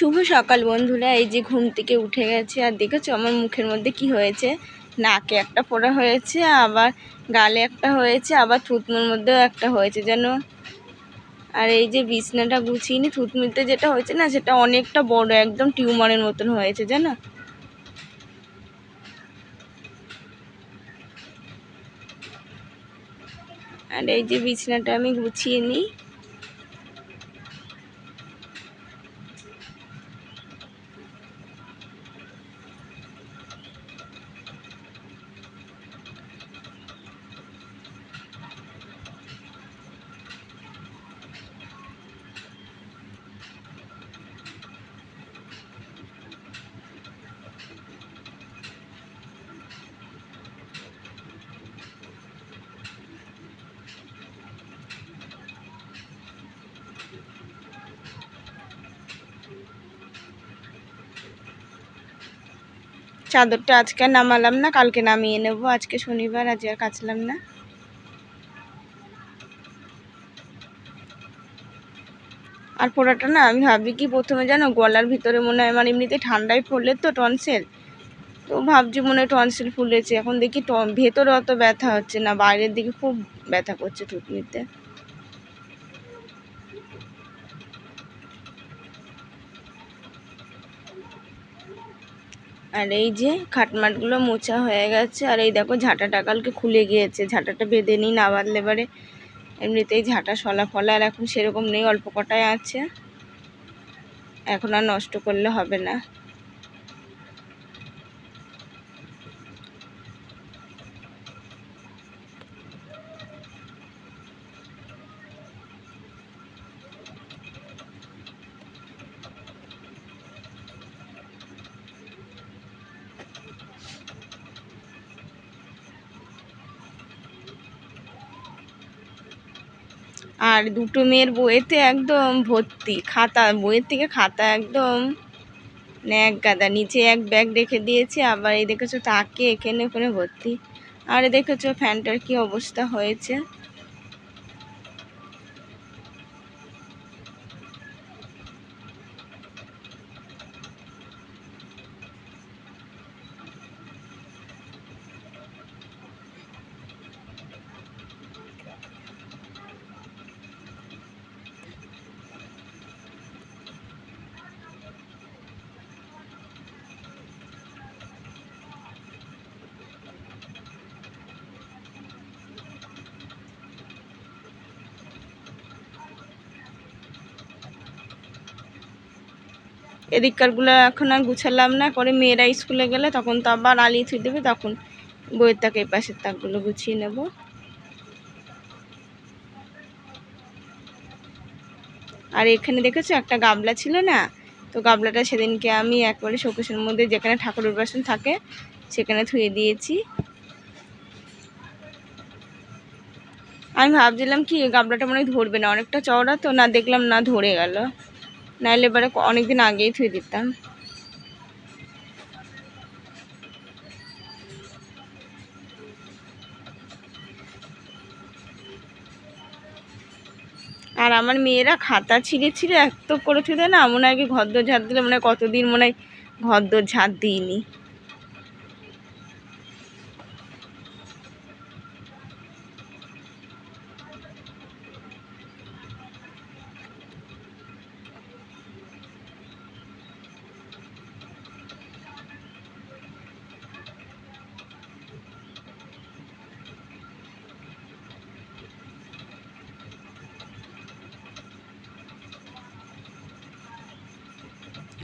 শুভ সকাল বন্ধুরা, এই যে ঘুম থেকে উঠে গেছে। আর দেখেছ আমার মুখের মধ্যে কি হয়েছে? নাকে একটা ফোড়া হয়েছে, আবার গালে একটা হয়েছে, আবার থুতমুর মধ্যেও একটা হয়েছে যেন আর এই যে বিছনাটা গুছিয়ে নি থুতমিতে যেটা হয়েছে না, সেটা অনেকটা বড়, একদম টিউমারের মতন হয়েছে, জানো? আর এই যে বিছনাটা আমি গুছিয়ে নিই। চাদরটা আজকে নামালাম না, কালকে নামিয়ে নেব। আজকে শনিবার, আজ আর কাচলাম না। আর পোড়াটা না, আমি ভাবি কি প্রথমে জানো, গলার ভিতরে মনে হয় আমার এমনিতে ঠান্ডায় পড়লে তো টনসেল। তো ভাবছি মনে হয় টনসেল ফুলেছে। এখন দেখি ভেতরে অত ব্যথা হচ্ছে না, বাইরের দিকে খুব ব্যথা করছে থুতনিতে। আর এই যে খাটমাটগুলো মোছা হয়ে গেছে, আর এই দেখো ঝাঁটাটা কালকে খুলে গিয়েছে, ঝাঁটাটা বেঁধে নিই না বাঁধলে পারে। এমনিতেই ঝাঁটা সলা ফলা, আর এখন সেরকম নেই, অল্প কটায় আছে। এখন আর নষ্ট করলে হবে না। আর দুটো মেয়ের বইয়েতে একদম ভর্তি, খাতা, বইয়ের থেকে খাতা একদম এক গাদা। নিচে এক ব্যাগ রেখে দিয়েছে, আবার এই দেখেছ তাকে এখানে ওখানে ভর্তি। আর দেখেছ ফ্যানটার কি অবস্থা হয়েছে? এদিককারগুলো এখন আর গুছালাম না করে মেয়েরা স্কুলে গেলে তখন তো আবার আলিয়ে থুই দেবে, তখন বইয়ের তাক এই পাশের তাকগুলো গুছিয়ে নেব। আর এখানে দেখেছ একটা গাবলা ছিল না? তো গাবলাটা সেদিনকে আমি একবারে শোকেশের মধ্যে যেখানে ঠাকুরের বাসন থাকে, সেখানে ধুয়ে দিয়েছি। আমি ভাবছিলাম কি, গাবলাটা মনে ধরবে না, অনেকটা চওড়া তো, না দেখলাম না ধরে গেল। নাহলে এবারে অনেকদিন আগেই থুয়ে দিতাম। আর আমার মেয়েরা খাতা ছিঁড়ে ছিঁড়ে এত করে থুয়ে দেয় না, মনে হয় কি ঘর দোর ঝাড় দিলে মনে হয় কতদিন মনে হয় ঘর দর ঝাড় দিইনি।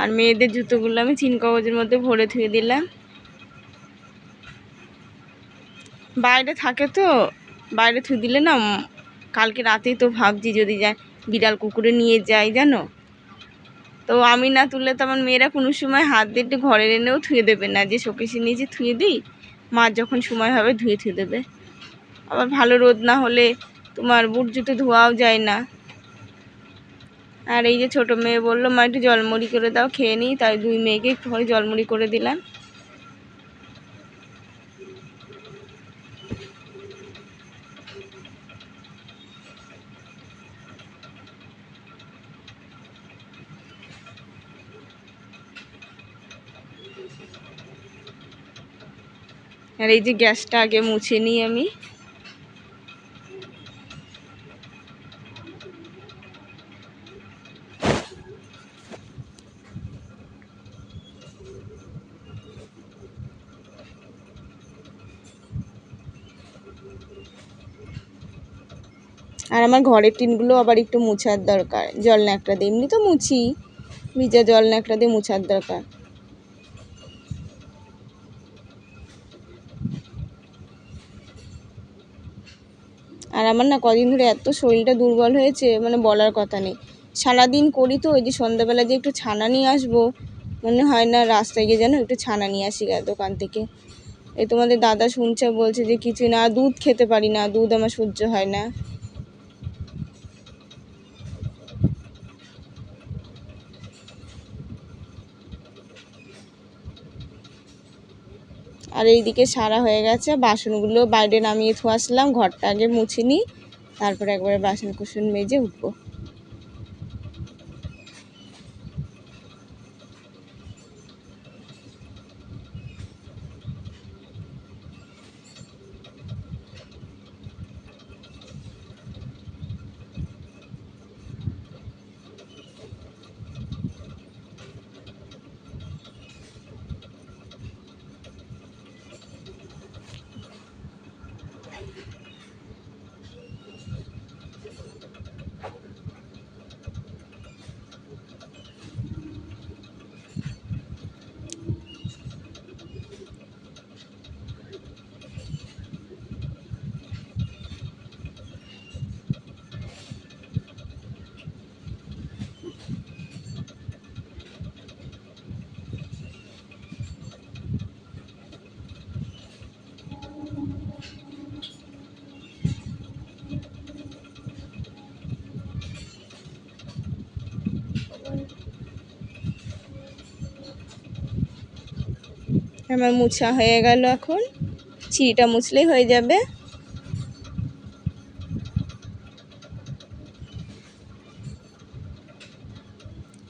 আর মেয়েদের জুতোগুলো আমি চিন কাগজের মধ্যে ভরে থুয়ে দিলাম। বাইরে থাকে তো, বাইরে থুয়ে দিলে না, কালকে রাতেই তো ভাবছি যদি যায়, বিড়াল কুকুরে নিয়ে যাই, জানো? তো আমি না তুললে তো আমার মেয়েরা কোনো সময় হাত দিয়ে একটু এনেও থুয়ে দেবে না। যে শোকেশে নিয়ে যে থুয়ে দিই, মা যখন সময় হবে ধুয়ে থুয়ে দেবে। আবার ভালো রোদ না হলে তোমার বুট জুতো ধোয়াও যায় না। আর এই যে ছোট মেয়ে বলল, মা, একটু জলমুড়ি করে দাও, খেয়ে নিই। তাই দুই মেয়েকে একটুখানি জলমুড়ি করে দিলাম। আর এই যে গ্যাসটা আগে মুছে নিই আমি। আর আমার ঘরের টিনগুলো আবার একটু মুছার দরকার। জল ন্যাকড়া দিয়ে। এমনি তো মুছি। ভিজা জল ন্যাকড়া দিয়ে মুছার দরকার। আর আমার না কদিন ধরে এত শরীরটা দুর্বল হয়েছে মানে বলার কথা নেই। সারাদিন করি তো, ওই যে সন্ধ্যাবেলা যে একটু ছানা নিয়ে আসব, মনে হয় না রাস্তায় গিয়ে যেন একটু ছানা নিয়ে আসি দোকান থেকে। এই তোমাদের দাদা শুনছে, বলছে যে কিছু না, দুধ খেতে পারি না, দুধ আমার সহ্য হয় না। আর এইদিকে সারা হয়ে গেছে। বাসনগুলো বাইরে নামিয়ে থুয়ে আসলাম ঘরটা আগে মুছে নিই, তারপরে একবারে বাসন কুসন মেজে উঠবো। আমার মুছা হয়ে গেল এখন। চিড়িটা মুছলেই হয়ে যাবে।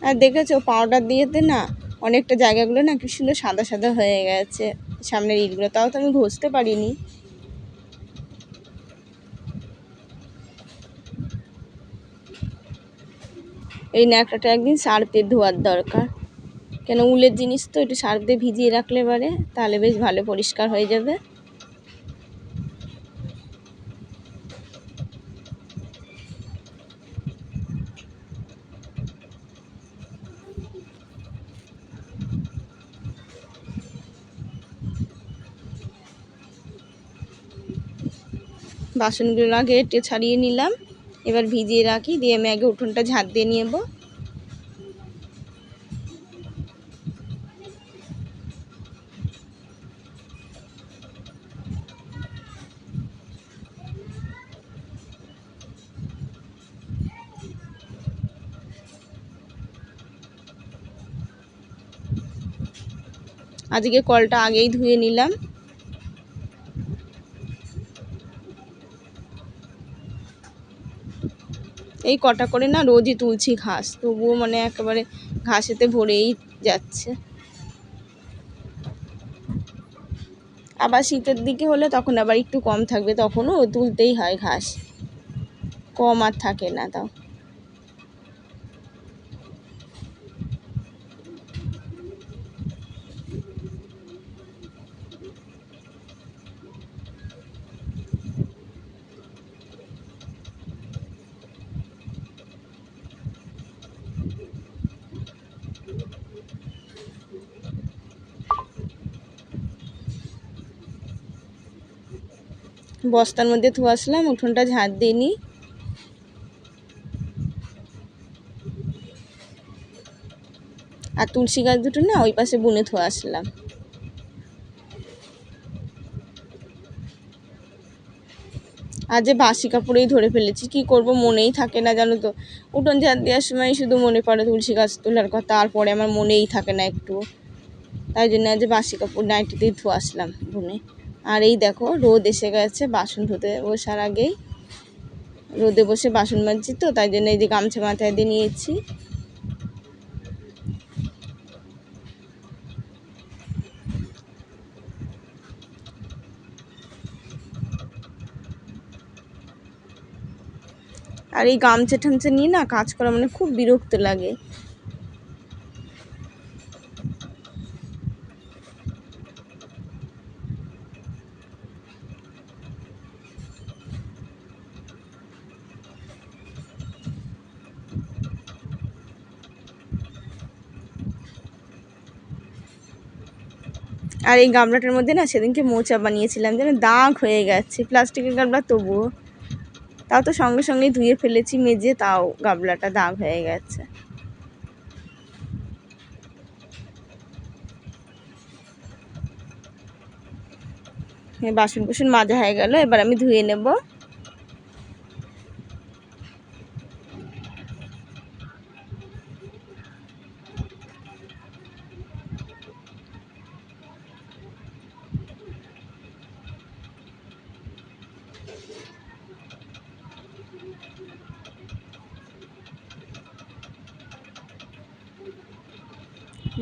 আর দেখেছ পাউডার দিয়েতে না অনেকটা জায়গাগুলো না কি সুন্দর সাদা সাদা হয়ে গেছে। সামনের ইটগুলো তাও তো আমি ঘষতে পারিনি। এই ন্যাকড়াটা একদিন সার্ফে ধোয়ার দরকার। কেন উলের জিনিস তো একটু সার্ফ দিয়ে ভিজিয়ে রাখলে পারে, তাহলে বেশ ভালো পরিষ্কার হয়ে যাবে। বাসনগুলো আগে ছাড়িয়ে নিলাম, এবার ভিজিয়ে রাখি, দিয়ে আমি আগে উঠোনটা ঝাঁট দিয়ে নেব। আজকে কলটা আগেই ধুয়ে নিলাম। এই কটা করে না রোজই তুলছি ঘাস, তবুও মানে একেবারে ঘাসেতে ভরেই যাচ্ছে। আবার শীতের দিকে হলে তখন আবার একটু কম থাকবে, তখনও তুলতেই হয় ঘাস। কম আর থাকে না তাও। বস্তার মধ্যে ধুয়ে আসলাম, উঠোনটা ঝাঁট দিয়ে নিই। আর তুলসী গাছ দুটো না, ওই পাশে বুনে ধুয়ে আসলাম। আর যে বাসি কাপড়েই ধরে ফেলেছি, কি করব মনেই থাকে না জানো তো? উঠোন ঝাঁট দেওয়ার সময় শুধু মনে পড়ে তুলসী গাছ তোলার কথা, তারপরে আমার মনেই থাকে না একটু তাই জন্য আজ বাসি কাপড় নাইটিতেই ধুয়ে আসলাম, বুনে। আর এই দেখো, রোদ এসে গেছে, বাসন ধুতে বসার আগেই। রোদে বসে বাসন মাজছি তো, তাই জন্য এই যে গামছা মাথায় দিয়ে নিয়েছি। আর এই গামছা ঠামছা নিয়ে না কাজ করা মানে খুব বিরক্ত লাগে। আর এই গামলাটার মধ্যে না সেদিনকে মোচা বানিয়েছিলাম, যেন দাগ হয়ে গেছে। প্লাস্টিকের গামলা তবুও। তাও তো সঙ্গে সঙ্গে ধুয়ে ফেলেছি, মেজে তাও গামলাটা দাগ হয়ে গেছে। বাসন কুসন মাজা হয়ে গেল, এবার আমি ধুয়ে নেব।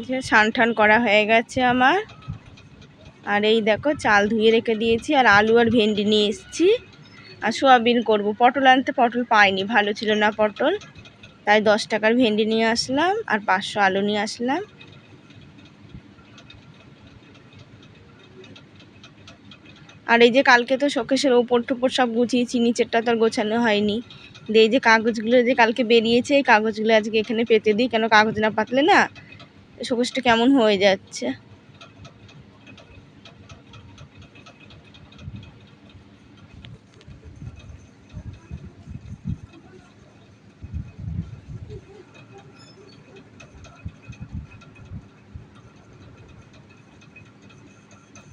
যে স্নান টান করা হয়ে গেছে আমার। আর এই দেখো, চাল ধুয়ে রেখে দিয়েছি, আর আলু আর ভেন্ডি নিয়ে এসেছি। আর সোয়াবিন করব। পটল আনতে পটল পাইনি, ভালো ছিল না পটল। তাই দশ টাকার ভেন্ডি নিয়ে আসলাম, আর পাঁচশো আলু নিয়ে আসলাম। আর এই যে কালকে তো শোকেশের ওপর টোপর সব গুছিয়েছি, নিচেরটা তো আর গোছানো হয়নি। দিয়ে এই যে কাগজগুলো যে কালকে বেরিয়েছে, এই কাগজগুলো আজকে এখানে পেতে দিই, কেন কাগজ না পাতলে না? শোকেশটা কেমন হয়ে যাচ্ছে?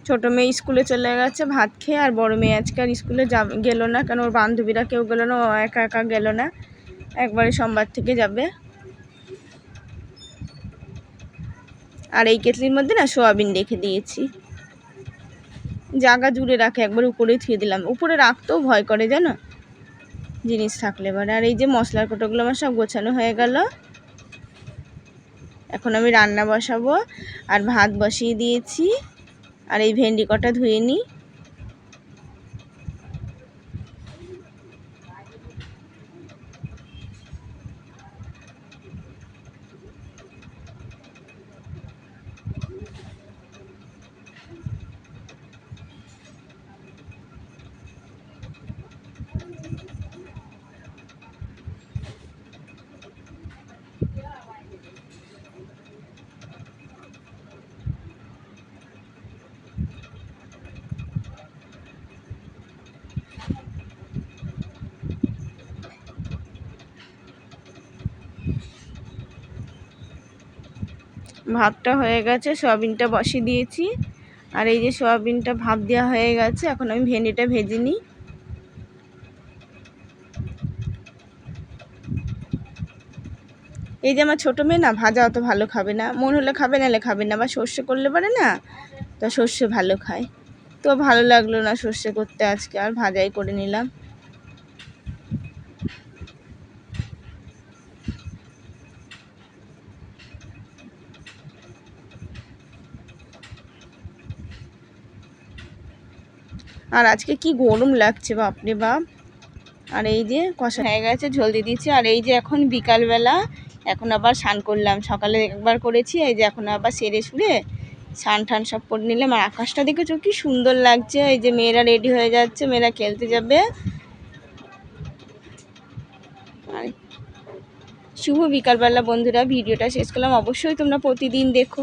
ছোটো মেয়ে স্কুলে চলে গেছে, ভাত খেয়ে, আর বড় মেয়ে আজকে আর স্কুলে যাব গেল না। কেন ওর বান্ধবীরা কেউ গেলো না, ও একা একা গেল না। একবারে সোমবার থেকে যাবে। আর এই কেটলির মধ্যে না সোয়াবিন রেখে দিয়েছি। জাগা জুড়ে রাখে, একবার উপরে থুয়ে দিলাম। উপরে রাখতেও ভয় করে, জানো? জিনিস থাকলে এবার আর এই যে মশলার কোটোগুলো আমার সব গোছানো হয়ে গেল। এখন আমি রান্না বসাবো। আর ভাত বসিয়ে দিয়েছি। আর এই ভেন্ডি কটা ধুয়ে নিই। ভাতটা হয়ে গেছে, সয়াবিনটা বসিয়ে দিয়েছি। আর এই যে সয়াবিনটা ভাপ দেওয়া হয়ে গেছে, এখন আমি ভেন্ডিটা ভেজে নিই। এই যে আমার ছোটো মেয়ে না, ভাজা অত ভালো খাবে না। মন হলে খাবে, নাহলে খাবে না। বা সর্ষে করলে পারে না, তো সর্ষে ভালো খায়। তো ভালো লাগল না সর্ষে করতে আজকে, আর ভাজাই করে নিলাম। আর আজকে কি গরম লাগছে বাপরে বাপ। আর এই যে কষা হয়ে গেছে, ঝোল দিয়ে দিচ্ছি আর এই যে এখন বিকালবেলা এখন আবার স্নান করলাম। সকালে একবার করেছি, এই যে এখন আবার সেরে সুরে স্নান টান সব করে নিলাম। আর আকাশটা দেখেছ কি সুন্দর লাগছে। এই যে মেয়েরা রেডি হয়ে যাচ্ছে, মেয়েরা খেলতে যাবে। আর শুভ বিকালবেলা বন্ধুরা, ভিডিওটা শেষ করলাম। অবশ্যই তোমরা প্রতিদিন দেখো।